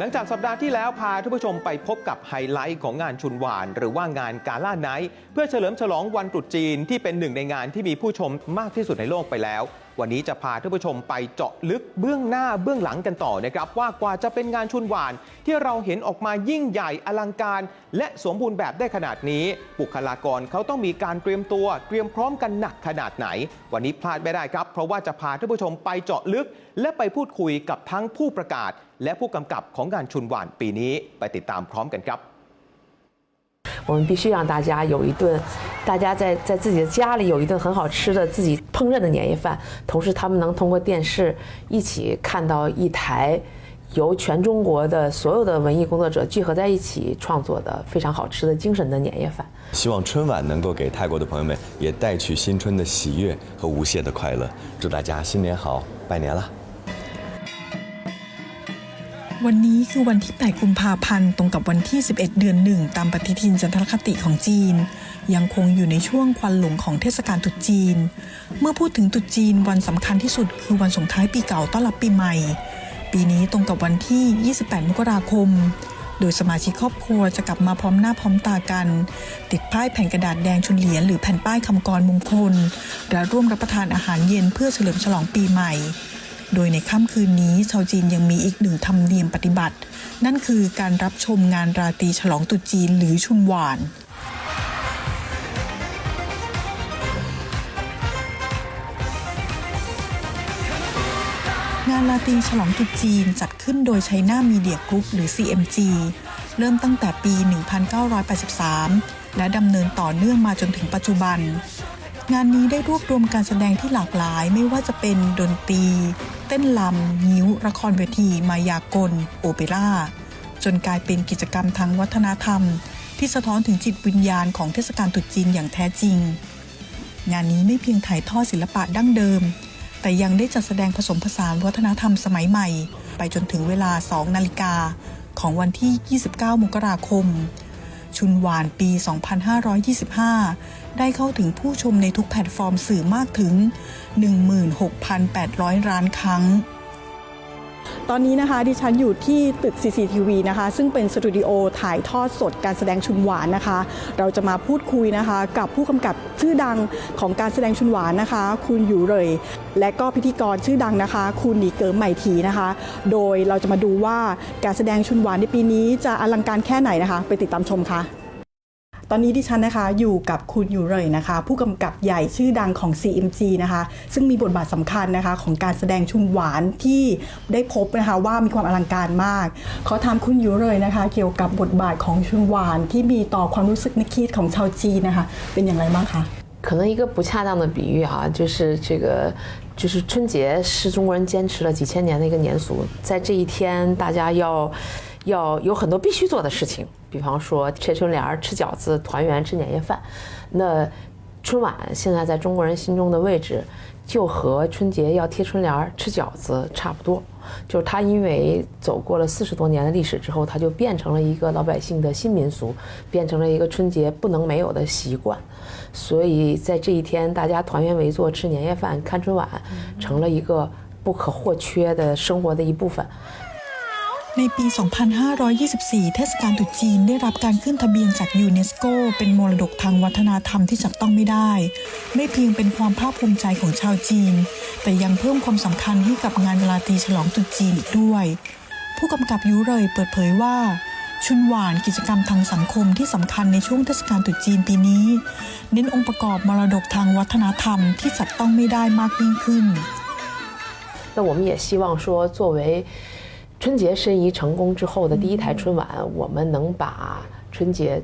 หลังจากสัปดาห์ที่แล้วพาท่านผู้ชมไปพบกับไฮไลท์ของงานชุนหวาน หรือว่างานกาล่าไนท์เพื่อเฉลิมฉลองวันตรุษจีนที่เป็นหนึ่งในงานที่มีผู้ชมมากที่สุดในโลกไปแล้ววันนี้จะพาท่านผู้ชมไปเจาะลึกเบื้องหน้าเบื้องหลังกันต่อนะครับ ว่ากว่าจะเป็นงานชุนหวาน ที่เราเห็นออกมายิ่งใหญ่อลังการ และสมบูรณ์แบบได้ขนาดนี้ บุคลากรเขาต้องมีการเตรียมตัว เตรียมพร้อมกันหนักขนาดไหน วันนี้พลาดไม่ได้ครับ เพราะว่าจะพาท่านผู้ชมไปเจาะลึก และไปพูดคุยกับทั้งผู้ประกาศ และผู้กำกับของงานชุนหวานปีนี้ไปติดตามพร้อมกันครับ 我们必须让大家有一顿，大家在在自己的家里有一顿很好吃的自己烹饪的年夜饭，同时他们能通过电视一起看到一台由全中国的所有的文艺工作者聚合在一起创作的非常好吃的精神的年夜饭。希望春晚能够给泰国的朋友们也带去新春的喜悦和无限的快乐。祝大家新年好，拜年了！ วันนี้คือวันที่ 8 กุมภาพันธ์ตรงกับวันที่ 11 เดือนหนึ่งตามปฏิทินจันทรคติของจีน ยังคงอยู่ในช่วงควันหลงของเทศกาลตรุษจีน เมื่อพูดถึงตรุษจีนวันสำคัญที่สุดคือวันส่งท้ายปีเก่าต้อนรับปีใหม่ ปีนี้ตรงกับวันที่ 28 มกราคม โดยสมาชิกครอบครัวจะกลับมาพร้อมหน้าพร้อมตากัน ติดป้ายแผ่นกระดาษแดงชุนเหรียญหรือแผ่นป้ายคำกรมงคล และร่วมรับประทานอาหารเย็นเพื่อเฉลิมฉลองปีใหม่ โดยในค่ำคืนนี้ชาวจีนยังมีอีกหนึ่งธรรมเนียมปฏิบัติ นั่นคือการรับชมงานราตรีฉลองตรุษจีนหรือชุนหวานงานราตรีฉลองตรุษจีนจัดขึ้นโดยไชน่ามีเดียกรุ๊ปหรือ CMG เริ่มตั้งแต่ปี 1983 และดำเนินต่อเนื่องมาจนถึงปัจจุบัน งานนี้ได้รวบรวมการแสดงที่หลากหลายไม่ว่าจะเป็นดนตรี เต้นลำงิ้ว ละครเวที มายากล โอเปร่า จนกลายเป็นกิจกรรมทางวัฒนธรรม ที่สะท้อนถึงจิตวิญญาณของเทศกาลตรุษจีนอย่างแท้จริง งานนี้ไม่เพียงถ่ายทอดศิลปะดั้งเดิม แต่ยังได้จัดแสดงผสมผสานวัฒนธรรมสมัยใหม่ ไปจนถึงเวลา 2 นาฬิกาของวันที่ 29 มกราคม ชุนหวานปี 2525 ได้เข้าถึงผู้ชมในทุกแพลตฟอร์มสื่อมากถึง 16,800 ล้านครั้ง ตอนนี้นะคะดิฉันอยู่ที่ตึก CCTV นะคะ ซึ่งเป็นสตูดิโอถ่ายทอดสดการแสดงชุนหวานนะคะ เราจะมาพูดคุยนะคะ กับผู้กำกับชื่อดังของการแสดงชุนหวานนะคะ คุณอยู่เลย และก็พิธีกรชื่อดังนะคะ คุณหนีเกิมใหม่ทีนะคะ โดยเราจะมาดูว่าการแสดงชุนหวานในปีนี้จะอลังการแค่ไหนนะคะ ไปติดตามชมค่ะ ตอนนี้ดิฉันนะคะอยู่กับคุณอยู่เลยนะคะ ผู้กำกับใหญ่ชื่อดังของ CMG นะคะ ซึ่งมีบทบาทสำคัญนะคะของการแสดงชุนหวานที่ได้พบนะคะว่ามีความอลังการมาก ขอถามคุณอยู่เลยนะคะ เกี่ยวกับบทบาทของชุนหวานที่มีต่อความรู้สึกนึกคิดของชาวจีนนะคะ เป็นอย่างไรบ้างคะ 可能一个不恰当的比喻哈、就是这个，就是春节是中国人坚持了几千年的一个年俗，在这一天，大家要要有很多必须做的事情， 比方说贴春联、吃饺子、团圆、吃年夜饭。那春晚现在在中国人心中的位置，就和春节要贴春联、吃饺子差不多。就是它因为走过了四十多年的历史之后，它就变成了一个老百姓的新民俗，变成了一个春节不能没有的习惯。所以在这一天，大家团圆围坐吃年夜饭、看春晚，成了一个不可或缺的生活的一部分。 ในปี 2524 เทศกาลตรุษจีนได้รับการขึ้นทะเบียนจากยูเนสโก เป็นมรดกทางวัฒนธรรมที่จับต้องไม่ได้ ไม่เพียงเป็นความภาคภูมิใจของชาวจีน แต่ยังเพิ่มความสำคัญให้กับงานราตรีฉลองตรุษจีนอีกด้วย ผู้กำกับยุเลยเปิดเผยว่า ชุนหวานกิจกรรมทางสังคมที่สำคัญในช่วงเทศกาลตรุษจีนปีนี้ เน้นองค์ประกอบมรดกทางวัฒนธรรมที่จับต้องไม่ได้มากยิ่งขึ้น 那我们也希望说，作为 春节申遗成功之后的第一台春晚，我们能把春节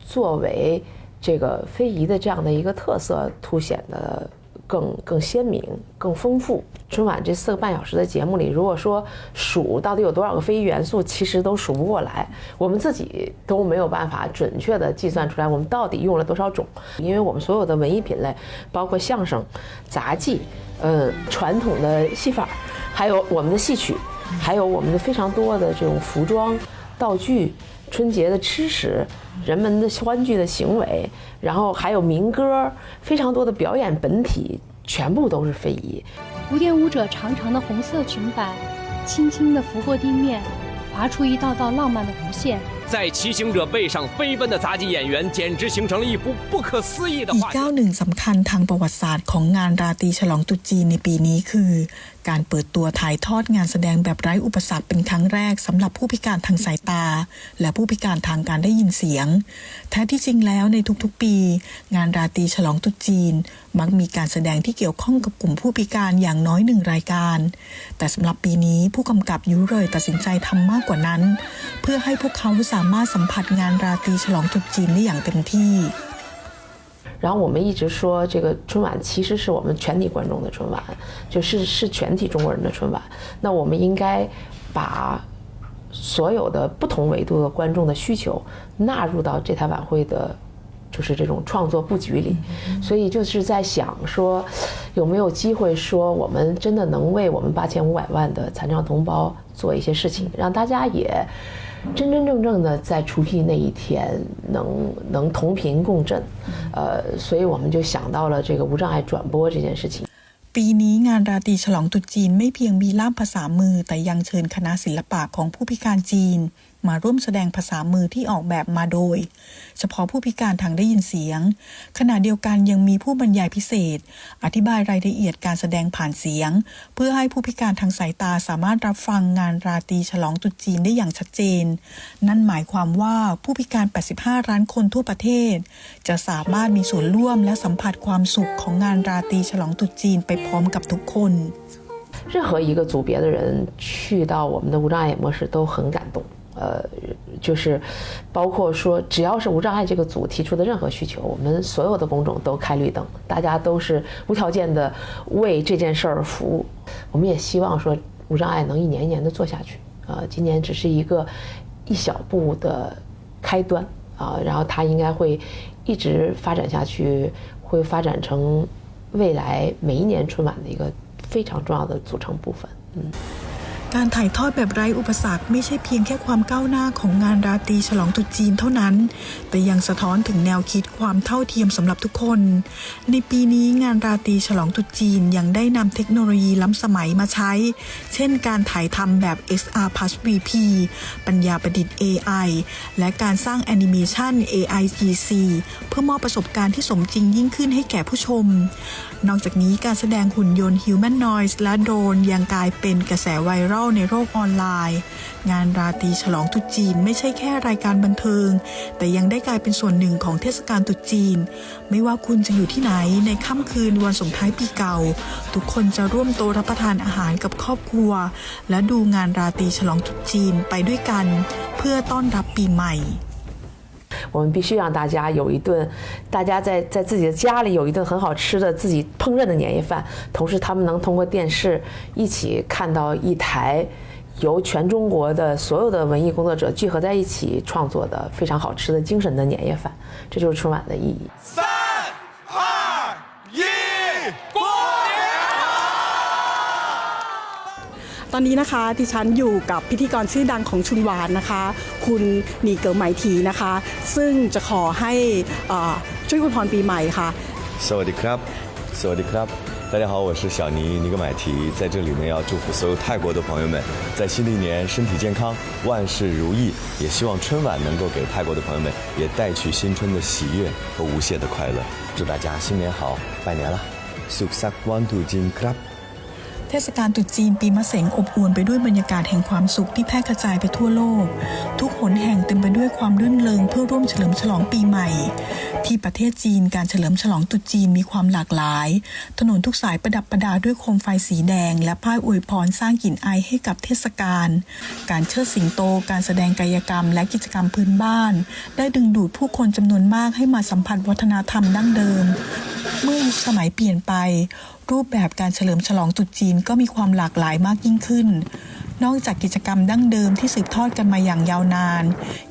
作为这个非遗的这样的一个特色凸显的更更鲜明、更丰富。春晚这四个半小时的节目里，如果说数到底有多少个非遗元素，其实都数不过来，我们自己都没有办法准确的计算出来我们到底用了多少种，因为我们所有的文艺品类，包括相声、杂技，呃，传统的戏法，还有我们的戏曲。还有我们的非常多的这种服装、道具、春节的吃食、人们的欢聚的行为，然后还有民歌，非常多的表演本体，全部都是非遗。古典舞者长长的红色裙摆轻轻地拂过地面，划出一道道浪漫的弧线。在骑行者背上飞奔的杂技演员，简直形成了一幅不可思议的 อีก 画 ก้าว 面。 หนึ่งสำคัญทางประวัติศาสตร์ของงานราตรีฉลองตรุษจีนในปีนี้คือ การเปิดตัวถ่ายทอดงานแสดงแบบไร้อุปสรรคเป็นครั้งแรกสำหรับผู้พิการทางสายตา และผู้พิการทางการได้ยินเสียง แท้ที่จริงแล้วในทุกๆปี งานราตรีฉลองตรุษจีน มักมีการแสดงที่เกี่ยวข้องกับกลุ่มผู้พิการอย่างน้อยหนึ่งรายการ แต่สำหรับปีนี้ผู้กำกับยุเรยตัดสินใจทำมากกว่านั้น เพื่อให้พวกเขาส ามารถสัมผัสงานราตรีฉลองตรุษจีนได้อย่างเต็มที่ 然后我们一直说，这个春晚其实是我们全体观众的春晚，就是是全体中国人的春晚。那我们应该把所有的不同维度的观众的需求纳入到这台晚会的，就是这种创作布局里。所以就是在想说，有没有机会说，我们真的能为我们八千五百万的残障同胞 做一些事情，让大家也。真真正正的在除夕那一天能能同频共振，呃，所以我们就想到了这个无障碍转播这件事情。 ปีนี้งานราตรีฉลองตรุษจีนไม่เพียงมีล่ามภาษามือ แต่ยังเชิญคณะศิลปะของผู้พิการจีน มาร่วมแสดงภาษามือที่ออกแบบมาโดย เฉพาะผู้พิการทางได้ยินเสียง ขณะเดียวกันยังมีผู้บรรยายพิเศษ อธิบายรายละเอียดการแสดงผ่านเสียง เพื่อให้ผู้พิการทางสายตาสามารถรับฟังงานราตรีฉลองตรุษจีนได้อย่างชัดเจน นั่นหมายความว่าผู้พิการ 85 ล้านคนทั่วประเทศ จะสามารถมีส่วนร่วมและสัมผัสความสุขของงานราตรีฉลองตรุษจีนไปพร้อมกับทุกคน 任何一个组别的人去到我们的无障碍模式都很感动。 呃，就是包括说，只要是无障碍这个组提出的任何需求，我们所有的工种都开绿灯，大家都是无条件的为这件事儿服务。我们也希望说，无障碍能一年一年的做下去。啊、今年只是一个一小步的开端啊、然后它应该会一直发展下去，会发展成未来每一年春晚的一个非常重要的组成部分。嗯。 การถ่ายทอดแบบไร้อุปสรรคไม่ใช่เพียงแค่ความก้าวหน้าของงานราตรีฉลองตรุษจีนเท่านั้น แต่ยังสะท้อนถึงแนวคิดความเท่าเทียมสำหรับทุกคน ในปีนี้งานราตรีฉลองตรุษจีนยังได้นำเทคโนโลยีล้ำสมัยมาใช้ เช่น การถ่ายทำแบบ XR Plus VP ปัญญาประดิษฐ์ AI และการสร้างแอนิเมชัน AIGC เพื่อมอบประสบการณ์ที่สมจริงยิ่งขึ้นให้แก่ผู้ชม นอกจากนี้การแสดงหุ่นยนต์ Humanoid และโดรนยังกลายเป็นกระแสไวรัลในโลกออนไลน์ งานราตรีฉลองตุจีนไม่ใช่แค่รายการบันเทิง แต่ยังได้กลายเป็นส่วนหนึ่งของเทศกาลตุจีน ไม่ว่าคุณจะอยู่ที่ไหนในค่ำคืนวันส่งท้ายปีเก่า ทุกคนจะร่วมโตรับประทานอาหารกับครอบครัว และดูงานราตรีฉลองตุจีนไปด้วยกัน เพื่อต้อนรับปีใหม่ 我们必须让大家有一顿，大家在在自己的家里有一顿很好吃的自己烹饪的年夜饭，同时他们能通过电视一起看到一台由全中国的所有的文艺工作者聚合在一起创作的非常好吃的精神的年夜饭，这就是春晚的意义。 ตอนนี้นะคะที่ฉันอยู่กับพิธีกรชื่อดังของชุนวานนะคะ คุณนีเก๋อไมทีนะคะ ซึ่งจะขอให้ช่วยคุณพรปีใหม่ค่ะ สวัสดีครับ สวัสดีครับ大家好，我是小尼尼格买提，在这里呢要祝福所有泰国的朋友们，在新的一年身体健康，万事如意。也希望春晚能够给泰国的朋友们也带去新春的喜悦和无限的快乐。祝大家新年好，拜年了，Suksak One Two Jin Club。 เทศกาลตรุษจีนปีมะเสงอบอวลไปด้วยบรรยากาศแห่งความสุขที่แพร่กระจายไปทั่วโลก ทุกหนแห่งเต็มไปด้วยความรื่นเริงเพื่อร่วมเฉลิมฉลองปีใหม่ ที่ประเทศจีนการเฉลิมฉลองตรุษจีนมีความหลากหลาย ถนนทุกสายประดับประดาด้วยโคมไฟสีแดง และป้ายอวยพรสร้างกลิ่นอายให้กับเทศกาล การเชิดสิงโต การแสดงกายกรรม และกิจกรรมพื้นบ้าน ได้ดึงดูดผู้คนจำนวนมากให้มาสัมผัสวัฒนธรรมดั้งเดิม เมื่อยุคสมัยเปลี่ยนไป รูปแบบการเฉลิมฉลองจุดจีนก็มีความหลากหลายมากยิ่งขึ้น นอกจากกิจกรรมดั้งเดิมที่สืบทอดกันมาอย่างยาวนาน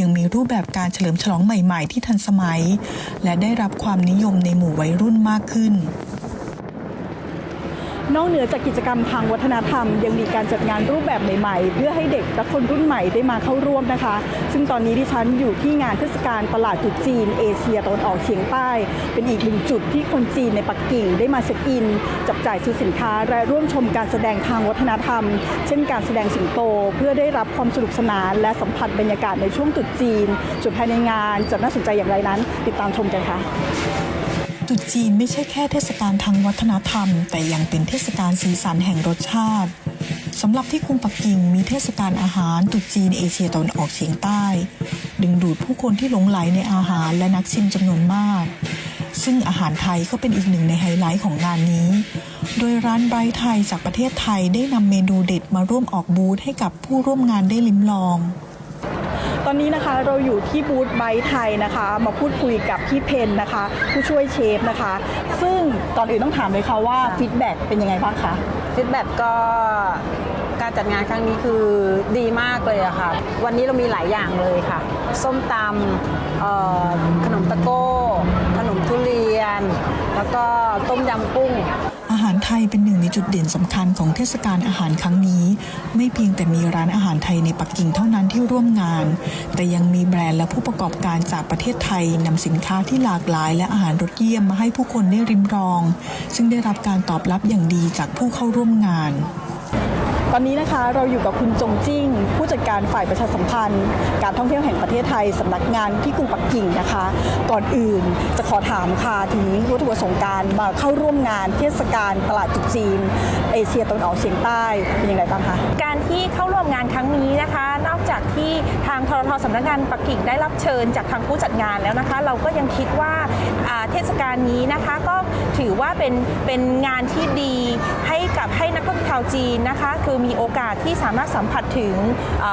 ยังมีรูปแบบการเฉลิมฉลองใหม่ ๆ ที่ทันสมัย และได้รับความนิยมในหมู่วัยรุ่นมากขึ้น นอกเหนือจากกิจกรรมทางวัฒนธรรม ยังมีการจัดงานรูปแบบใหม่ๆ เพื่อให้เด็กและคนรุ่นใหม่ได้มาเข้าร่วมนะคะ ซึ่งตอนนี้ดิฉันอยู่ที่งานเทศกาลตลาดจุดจีน เอเชียตะวันออกเฉียงใต้ เป็นอีกหนึ่งจุดที่คนจีนในปักกิ่งได้มาเช็คอิน จับจ่ายซื้อสินค้าและร่วมชมการแสดงทางวัฒนธรรม เช่นการแสดงสิงโต เพื่อได้รับความสนุกสนาน และสัมผัสบรรยากาศในช่วงตรุษจีนส่วนภายในงานจะน่าสนใจอย่างไรนั้น ติดตามชมกันค่ะ ตรุษจีนไม่ใช่แค่เทศกาลทางวัฒนธรรม แต่ยังเป็นเทศกาลสีสันแห่งรสชาติสำหรับที่กรุงปักกิ่งมีเทศกาลอาหารตรุษจีนเอเชียตะวันออกเฉียงใต้ ดึงดูดผู้คนที่หลงไหลในอาหารและนักชิมจำนวนมาก ซึ่งอาหารไทยก็เป็นอีกหนึ่งในไฮไลท์ของงานนี้ โดยร้านไบรท์ไทยจากประเทศไทยได้นำเมนูเด็ดมาร่วมออกบูธให้กับผู้ร่วมงานได้ลิ้มลอง ตอนนี้นะคะเราอยู่ที่บูธไบท์ไทยนะคะ มาพูดคุยกับพี่เพนนะคะ ผู้ช่วยเชฟนะคะ ซึ่งก่อนอื่นต้องถามเลยค่ะว่าฟีดแบ็กเป็นยังไงบ้างคะฟีดแบ็กก็การจัดงานครั้งนี้คือดีมากเลยอะค่ะ วันนี้เรามีหลายอย่างเลยค่ะ ส้มตำขนมตะโก้ ขนมทุเรียน แล้วก็ต้มยำกุ้ง อาหารไทยเป็นหนึ่งในจุดเด่นสำคัญของเทศกาลอาหารครั้งนี้ ไม่เพียงแต่มีร้านอาหารไทยในปักกิ่งเท่านั้นที่ร่วมงาน แต่ยังมีแบรนด์และผู้ประกอบการจากประเทศไทยนำสินค้าที่หลากหลาย และอาหารรสเยี่ยมมาให้ผู้คนได้ริมรอง ซึ่งได้รับการตอบรับอย่างดีจากผู้เข้าร่วมงาน ตอนนี้นะคะเราอยู่กับคุณจงจิ้ง ผู้จัดการฝ่ายประชาสัมพันธ์ การท่องเที่ยวแห่งประเทศไทยสำนักงานที่กรุงปักกิ่งนะคะ ก่อนอื่นจะขอถามค่ะถึงวัตถุประสงค์การมาเข้าร่วมงานเทศกาลตลาดจุดจีน เอเชียตะวันออกเฉียงใต้เป็นอย่างไรบ้างคะการที่เข้าร่วมงานครั้งนี้นะคะ นอกจากที่ทางทรทสำนักงานปักกิ่งได้รับเชิญจากทางผู้จัดงานแล้วนะคะ เราก็ยังคิดว่าเทศกาลนี้นะคะก็ถือว่าเป็นเป็นงานที่ดีให้กับให้นักท่องเที่ยวจีนนะคะ คือมีโอกาสที่สามารถสัมผัสถึง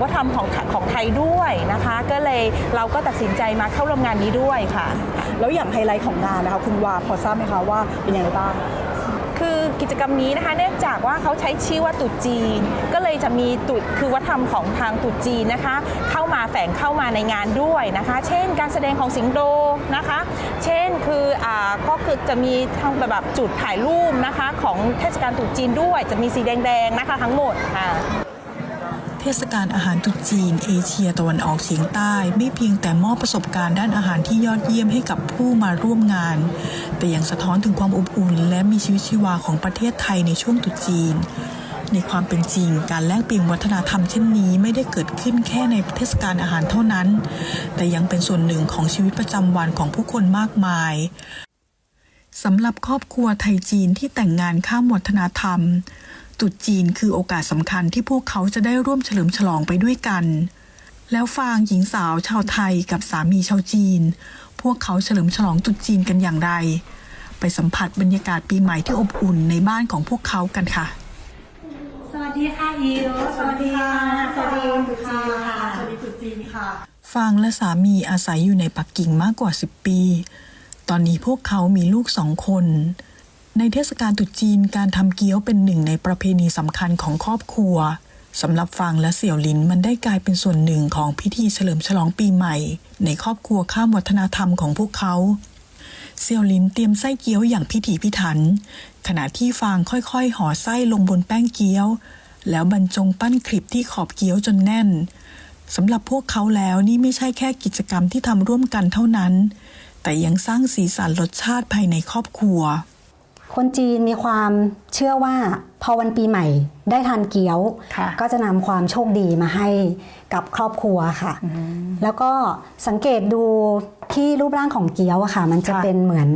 วัฒนธรรมของของไทยด้วยนะคะ ก็เลยเราก็ตัดสินใจมาเข้าร่วมงานนี้ด้วยค่ะ แล้วอย่างไฮไลท์ของงานนะคะคุณวาพอทราบไหมคะว่าเป็นยังไงบ้าง กิจกรรมนี้นะคะ เนื่องจากว่าเขาใช้ชื่อว่าตุจีน ก็เลยจะมีตุคือวัฒนธรรมของทางตุจีนนะคะ เข้ามาแฝงเข้ามาในงานด้วยนะคะ เช่น การแสดงของสิงโตนะคะ เช่นคืออ่าก็คือจะมีทางแบบจุดถ่ายรูปนะคะ ของเทศกาลตุจีนด้วย จะมีสีแดงๆนะคะทั้งหมดค่ะ เทศกาลอาหารตรุษจีน เอเชียตะวันออกเฉียงใต้ ไม่เพียงแต่มอบประสบการณ์ด้านอาหารที่ยอดเยี่ยมให้กับผู้มาร่วมงาน แต่ยังสะท้อนถึงความอบอุ่น และมีชีวิตชีวาของประเทศไทยในช่วงตรุษจีน ในความเป็นจริง การแลกเปลี่ยนวัฒนธรรมเช่นนี้ไม่ได้เกิดขึ้นแค่ในเทศกาลอาหารเท่านั้น แต่ยังเป็นส่วนหนึ่งของชีวิตประจำวันของผู้คนมากมายสำหรับครอบครัวไทยจีนที่แต่งงานข้ามวัฒนธรรม ตรุษจีนคือโอกาสสำคัญที่พวกเขาจะได้ร่วมเฉลิมฉลองไปด้วยกัน แล้วฟางหญิงสาวชาวไทยกับสามีชาวจีน พวกเขาเฉลิมฉลองตรุษจีนกันอย่างไร ไปสัมผัสบรรยากาศปีใหม่ที่อบอุ่นในบ้านของพวกเขากันค่ะ สวัสดีค่ะอิวสวัสดีค่ะสวัสดีคุณจีค่ะสวัสดีจุดจีนค่ะ ฟางและสามีอาศัยอยู่ในปักกิ่งมากกว่า 10 ปี ตอนนี้พวกเขามีลูกสองคน ในเทศกาลตรุษจีนการทำเกี๊ยวเป็นหนึ่งในประเพณีสำคัญของครอบครัวสำหรับฟางและเสี่ยวลินมันได้กลายเป็นส่วนหนึ่งของพิธีเฉลิมฉลองปีใหม่ ในครอบครัวข้ามวัฒนธรรมของพวกเขาเซียวลินเตรียมไส้เกี๊ยวอย่างพิถีพิถัน ขณะที่ฟางค่อยๆห่อไส้ลงบนแป้งเกี๊ยว แล้วบรรจงปั้นคลิปที่ขอบเกี๊ยวจนแน่นสำหรับพวกเขาแล้วนี่ไม่ใช่แค่กิจกรรมที่ทำร่วมกันเท่านั้น แต่ยังสร้างสีสันรสชาติภายในครอบครัว คนจีนมีความเชื่อว่าพอวันปีใหม่ได้ทานเกี๊ยวค่ะก็จะนำความโชคดีมาให้กับครอบครัวค่ะ แล้วก็สังเกตดูที่รูปร่างของเกี๊ยวอะค่ะ มันจะค่ะเป็นเหมือน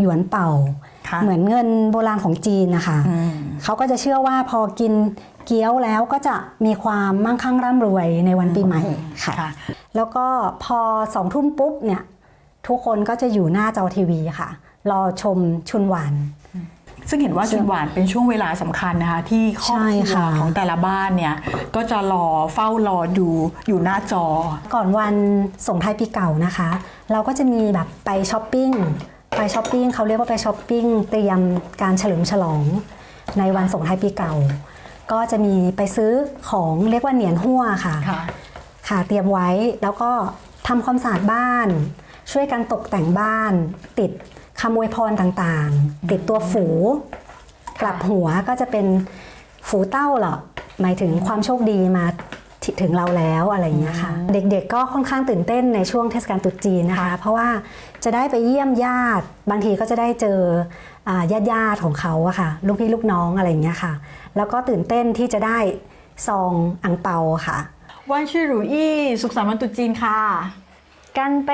หยวนเป่าค่ะเหมือนเงินโบราณของจีนนะคะเขาก็จะเชื่อว่าพอกินเกี๊ยวแล้วก็จะมีความมั่งคั่งร่ำรวยในวันปีใหม่ค่ะค่ะแล้วก็พอสองทุ่มปุ๊บเนี่ยทุกคนก็จะอยู่หน้าจอทีวีค่ะ รอชมชุนหวาน ซึ่งเห็นว่าชุนหวานเป็นช่วงเวลาสำคัญนะคะ ที่ครอบใช่ครัวค่ะของแต่ละบ้านเนี่ยก็จะรอเฝ้ารอดูอยู่หน้าจอ ก่อนวันส่งท้ายปีเก่านะคะ เราก็จะมีแบบไปช้อปปิ้งไปช้อปปิ้งเขาเรียกว่าไปช้อปปิ้งเตรียมการเฉลิมฉลองในวันส่งท้ายปีเก่า ก็จะมีไปซื้อของเรียกว่าเหนียนหัวค่ะค่ะค่ะเตรียมไว้แล้วก็ทำความสะอาดบ้าน ช่วยกันตกแต่งบ้าน ติด คำอวยพรต่างๆ ติดตัวฝูกลับหัวก็จะเป็นฝูเต้าเหรอหมายถึงความโชคดีมาถถึงเราแล้วอะไรอย่างเงี้ยค่ะ เด็กๆก็ค่อนข้างตื่นเต้นในช่วงเทศกาลตรุษจีนนะคะ เพราะว่าจะได้ไปเยี่ยมญาติ บางทีก็จะได้เจอญาติญาติๆของเขาอะค่ะลูกพี่ลูกน้องอะไรอย่างเงี้ยค่ะ แล้วก็ตื่นเต้นที่จะได้ซองอังเปาค่ะวันชื่อหรูอี้สุขสันต์วันตรุษจีนค่ะ กันเป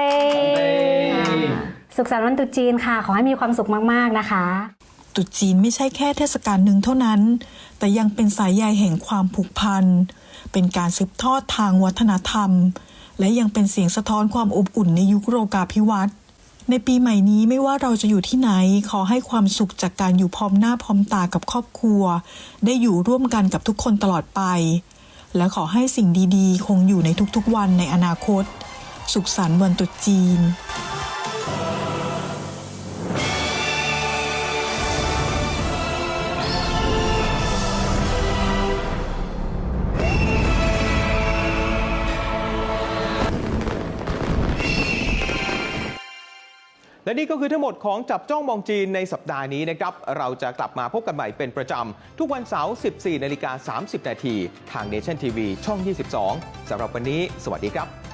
สุขสันต์วันตรุษจีนค่ะ ขอให้มีความสุขมากๆนะคะตรุษจีนไม่ใช่แค่เทศกาลหนึ่งเท่านั้น แต่ยังเป็นสายใยแห่งความผูกพัน เป็นการสืบทอดทางวัฒนธรรม และยังเป็นเสียงสะท้อนความอบอุ่นในยุคโรกาภิวัตน์ในปีใหม่นี้ไม่ว่าเราจะอยู่ที่ไหน ขอให้ความสุขจากการอยู่พร้อมหน้าพร้อมตากับครอบครัว ได้อยู่ร่วมกันกับทุกคนตลอดไป และขอให้สิ่งดีๆ คงอยู่ในทุกๆวันในอนาคต สุขสันต์วันตรุษจีน และนี่ก็คือทั้งหมดของจับจ้องมองจีนในสัปดาห์นี้นะครับ เราจะกลับมาพบกันใหม่เป็นประจำ ทุกวันเสาร์ 14 นาฬิกา 30 นาที ทาง Nation TV ช่อง 22 สำหรับวันนี้ สวัสดีครับ